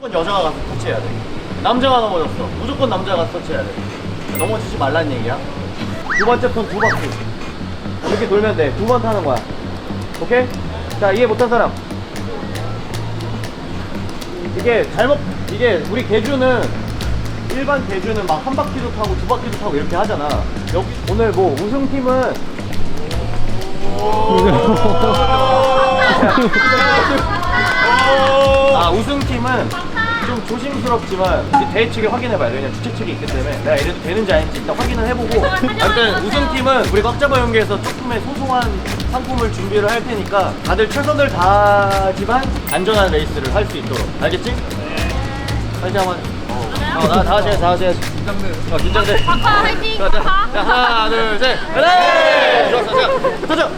무조건 여자가 가서 터치해야 돼. 남자가 넘어졌어. 무조건 남자가 가서 터치해야 돼. 넘어지지 말란 얘기야. 두 번째 턴 두 바퀴. 이렇게 돌면 돼. 두 번 타는 거야. 오케이? 자, 이해 못한 사람. 이게 잘못, 이게 우리 개주는 일반 개주는 막 한 바퀴도 타고 두 바퀴도 타고 이렇게 하잖아. 여기 오늘 뭐 우승팀은 아 우승팀은 좀 조심스럽지만 이제 대회 측에 확인해봐야 돼. 왜냐면 주최 측이 있기 때문에 내가 이래도 되는지 아닌지 일단 확인을 해보고 아무튼 우승팀은 우리 꽉 잡아 연계에서 조금의 소소한 상품을 준비를 할 테니까 다들 최선을 다하지만 안전한 레이스를 할 수 있도록 알겠지? 화이팅 한번 어, 어, 나, 다 같이 해, 다 같이 해. 긴장돼. 어, 긴장돼. 박하 화이팅! 자, 자, 하나, 둘, 셋. 네! 좋았어, 자, 터져.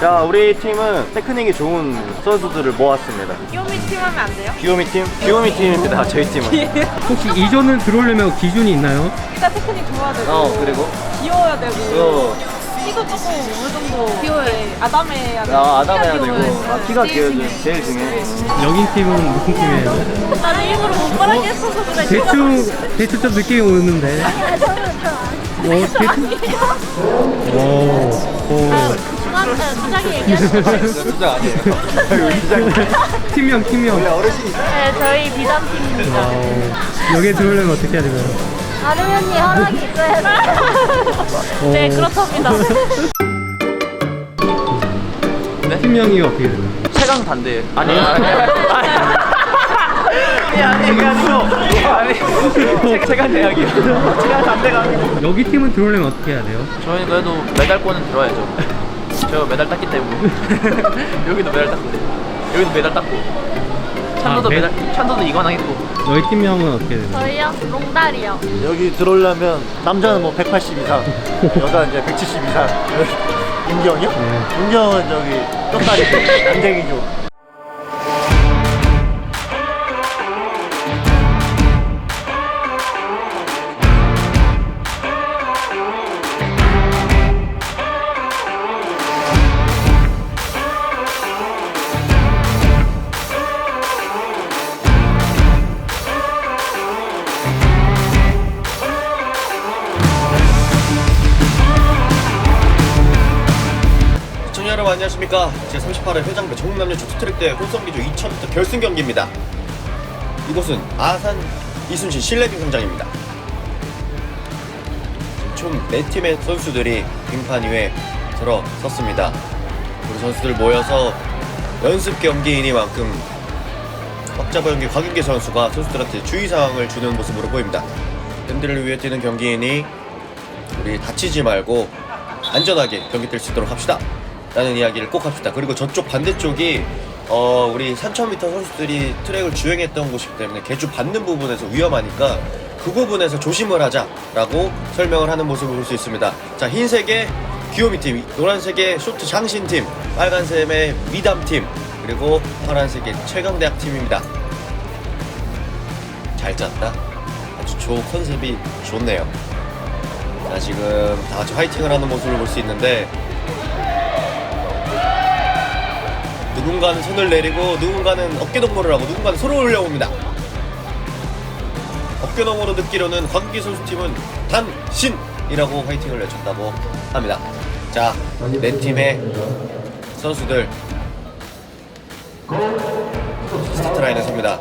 자, 우리 팀은 테크닉이 좋은 선수들을 모았습니다. 귀요미 팀 하면 안 돼요? 귀요미 팀? 귀요미 팀입니다, 저희 팀은. 혹시 이전을 들어오려면 기준이 있나요? 일단 테크닉 좋아야 되고 어, 그리고? 귀여워야 되고 어, 키도 조금 어느 정도 귀여워야 아담해야 되고 아, 아담해야 되고. 아, 키가 귀여워야 제일 중요해. 여긴 팀은 무슨 팀이에요? 나는 일부러 못 말하게 했어서 그래 대충 대충 좀 느낌이 오는데. 어, 대충. 오, 오. 부장이 얘기하는 진짜 아니에요. 팀명, 팀명. 어르신이. 네 저희 비담팀입니다 어, 여기에 들어오려면 어떻게 해야 되나요? 아름 언니 허락이 있어야 네 오. 그렇답니다 팀명이 어떻게 되나요? 최강 단대. 아니, 아니, 아니. 아니, 아니, 그게 아니고. 아니, 최강 대학이요. 최강 단대가 아니고. 여기 팀은 들어오려면 어떻게 해야 돼요? 저희는 그래도 메달권은 들어야죠. 저 메달 땄기 때문에 여기도 메달 땄고 여기도 메달 땄고 찬도도 아, 메- 메달 찬도도 이관왕했고 너희 팀명은 어떻게 되나요? 저희요? 롱다리요 여기 들어오려면 남자는 뭐 180 이상, 여자 이제 170 이상. 윤경이요? 네. 윤경은 저기 끝다리 난쟁이죠. 안녕하십니까. 제38회 회장배 전국남녀 주트트랙 대회 혼성기조 2000m 결승 경기입니다. 이곳은 아산 이순신 실내빙 경장입니다. 총 4팀의 선수들이 빙판 위에 들어섰습니다. 우리 선수들 모여서 연습 경기이니만큼 꽉잡아 연기 곽윤기 선수가 선수들한테 주의사항을 주는 모습으로 보입니다. 팬들을 위해 뛰는 경기이니 우리 다치지 말고 안전하게 경기 뛸 수 있도록 합시다. 라는 이야기를 꼭 합시다. 그리고 저쪽 반대쪽이 어, 우리 3000m 선수들이 트랙을 주행했던 곳이기 때문에 개주 받는 부분에서 위험하니까 그 부분에서 조심을 하자라고 설명을 하는 모습을 볼 수 있습니다. 자, 흰색의 귀요미 팀, 노란색의 쇼트 장신 팀, 빨간색의 미담 팀, 그리고 파란색의 최강대학 팀입니다. 잘 짰다. 아주 조 컨셉이 좋네요. 자 지금 다 같이 화이팅을 하는 모습을 볼 수 있는데 누군가는 손을 내리고 누군가는 어깨 동무를 하고 누군가는 손을 올려옵니다. 어깨 동무로 듣기로는 광기 선수팀은 단신이라고 화이팅을 외쳤다고 합니다. 자, 네 팀의 선수들 스타트 라인에 섭니다.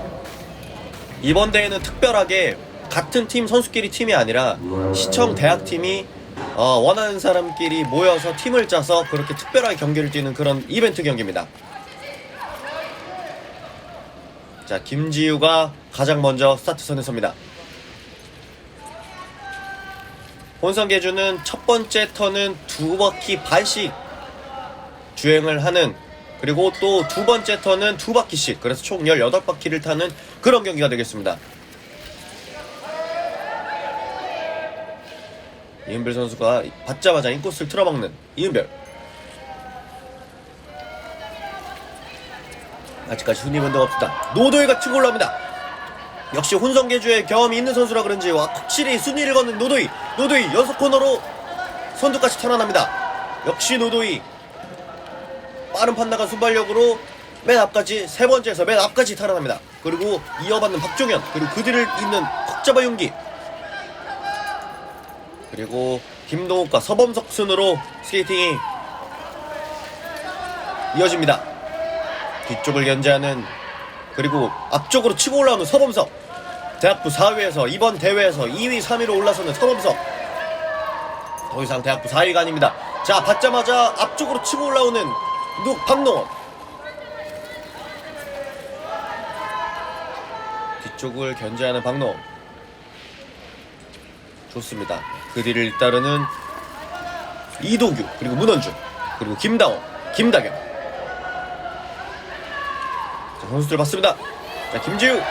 이번 대회는 특별하게 같은 팀 선수끼리 팀이 아니라 시청 대학 팀이 어, 원하는 사람끼리 모여서 팀을 짜서 그렇게 특별하게 경기를 뛰는 그런 이벤트 경기입니다. 자, 김지우가 가장 먼저 스타트선에 섭니다. 본선 개주는 첫 번째 턴은 두 바퀴 반씩 주행을 하는 그리고 또 두 번째 턴은 두 바퀴씩 그래서 총 18바퀴를 타는 그런 경기가 되겠습니다. 이은별 선수가 받자마자 인코스를 틀어막는 이은별 아직까지 순위 변동 없다. 노도이가 치고 올라옵니다. 역시 혼성계주의 경험이 있는 선수라 그런지 확실히 순위를 걷는 노도이. 노도이 연속 코너로 선두까지 탈환합니다. 역시 노도이. 빠른 판단과 순발력으로 맨 앞까지 세 번째에서 맨 앞까지 탈환합니다. 그리고 이어받는 박종현 그리고 그들을 잇는 콕잡아 윤기. 그리고 김동욱과 서범석 순으로 스케이팅이 이어집니다. 뒤쪽을 견제하는 그리고 앞쪽으로 치고 올라오는 서범석. 대학부 4위에서 이번 대회에서 2위 3위로 올라서는 서범석. 더 이상 대학부 4위가 아닙니다. 자 받자마자 앞쪽으로 치고 올라오는 누 박노원. 뒤쪽을 견제하는 박노원. 좋습니다. 그 뒤를 잇따르는 이도규 그리고 문원준 그리고 김다원 김다경 자, 선수들 봤습니다. 자 김지우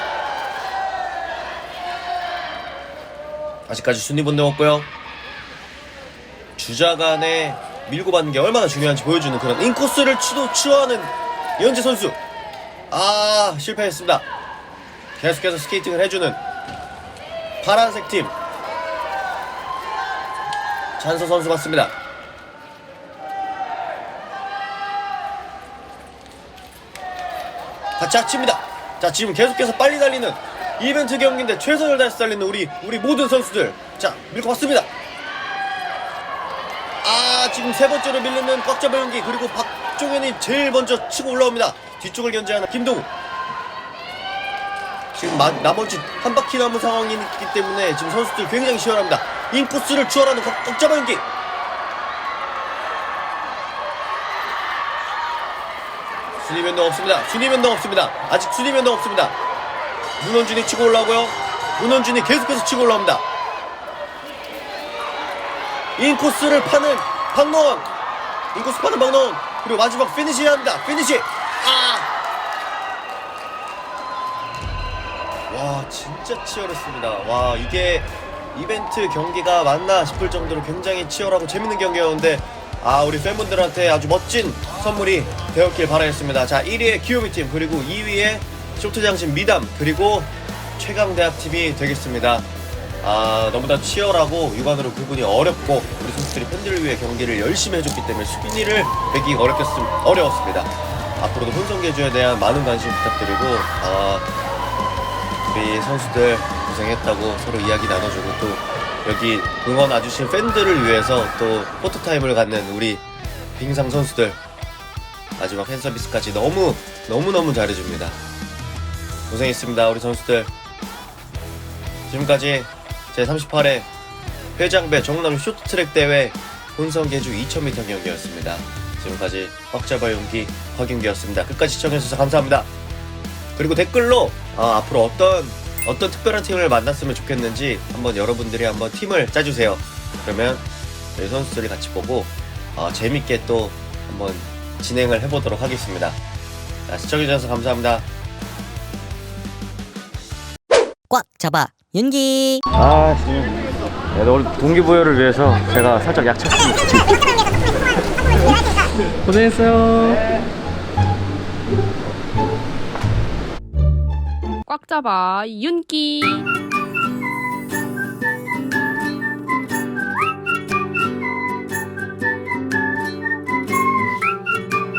아직까지 순위 본능 없고요. 주자 간에 밀고 받는 게 얼마나 중요한지 보여주는 그런 인코스를 치도 치워하는 이현재 선수. 아 실패했습니다. 계속해서 스케이팅을 해주는 파란색 팀 찬서 선수 맞습니다. 같이 합칩니다. 자 지금 계속해서 빨리 달리는 이벤트 경기인데 최선을 다해서 달리는 우리 우리 모든 선수들 자 밀고 왔습니다. 아 지금 세 번째로 밀리는 꽉잡아 연기 그리고 박종현이 제일 먼저 치고 올라옵니다. 뒤쪽을 견제하는 김동우. 지금 마- 나머지 한 바퀴 남은 상황이기 때문에 지금 선수들 굉장히 치열합니다. 인코스를 추월하는 꽉- 꽉잡아 연기. 순위 변동 없습니다. 순위 변동 없습니다. 아직 순위 변동 없습니다. 문원준이 치고 올라오고요. 문원준이 계속해서 치고 올라옵니다. 인코스를 파는 박노원. 인코스 파는 박노원. 그리고 마지막 피니시 합니다. 피니시. 아! 와, 진짜 치열했습니다. 와, 이게 이벤트 경기가 맞나 싶을 정도로 굉장히 치열하고 재밌는 경기였는데 아, 우리 팬분들한테 아주 멋진 선물이 되었길 바라겠습니다. 자, 1위의 키오미 팀, 그리고 2위의 쇼트장신 미담, 그리고 최강대학팀이 되겠습니다. 아, 너무나 치열하고 육안으로 구분이 어렵고 우리 선수들이 팬들을 위해 경기를 열심히 해줬기 때문에 순위를 매기기 어렵겠습, 어려웠습니다. 앞으로도 혼성계주에 대한 많은 관심 부탁드리고 아, 우리 선수들 고생했다고 서로 이야기 나눠주고 또 여기 응원 와주신 팬들을 위해서 또 포토타임을 갖는 우리 빙상 선수들 마지막 팬서비스까지 너무 너무너무 잘해줍니다. 고생했습니다 우리 선수들 지금까지 제38회 회장배 정남 쇼트트랙 대회 혼성 계주 2000m 경기였습니다. 지금까지 꽉잡아 용기 허경기였습니다. 끝까지 시청해주셔서 감사합니다. 그리고 댓글로 아, 앞으로 어떤 어떤 특별한 팀을 만났으면 좋겠는지 한번 여러분들이 한번 팀을 짜주세요. 그러면 저희 선수들이 같이 보고 어, 재밌게 또 한번 진행을 해보도록 하겠습니다. 자, 시청해주셔서 감사합니다. 꽉 잡아 윤기 아 지금 네, 오늘 동기부여를 위해서 제가 살짝 약쳤습니다. 고생했어요. 꽉 잡아. 윤기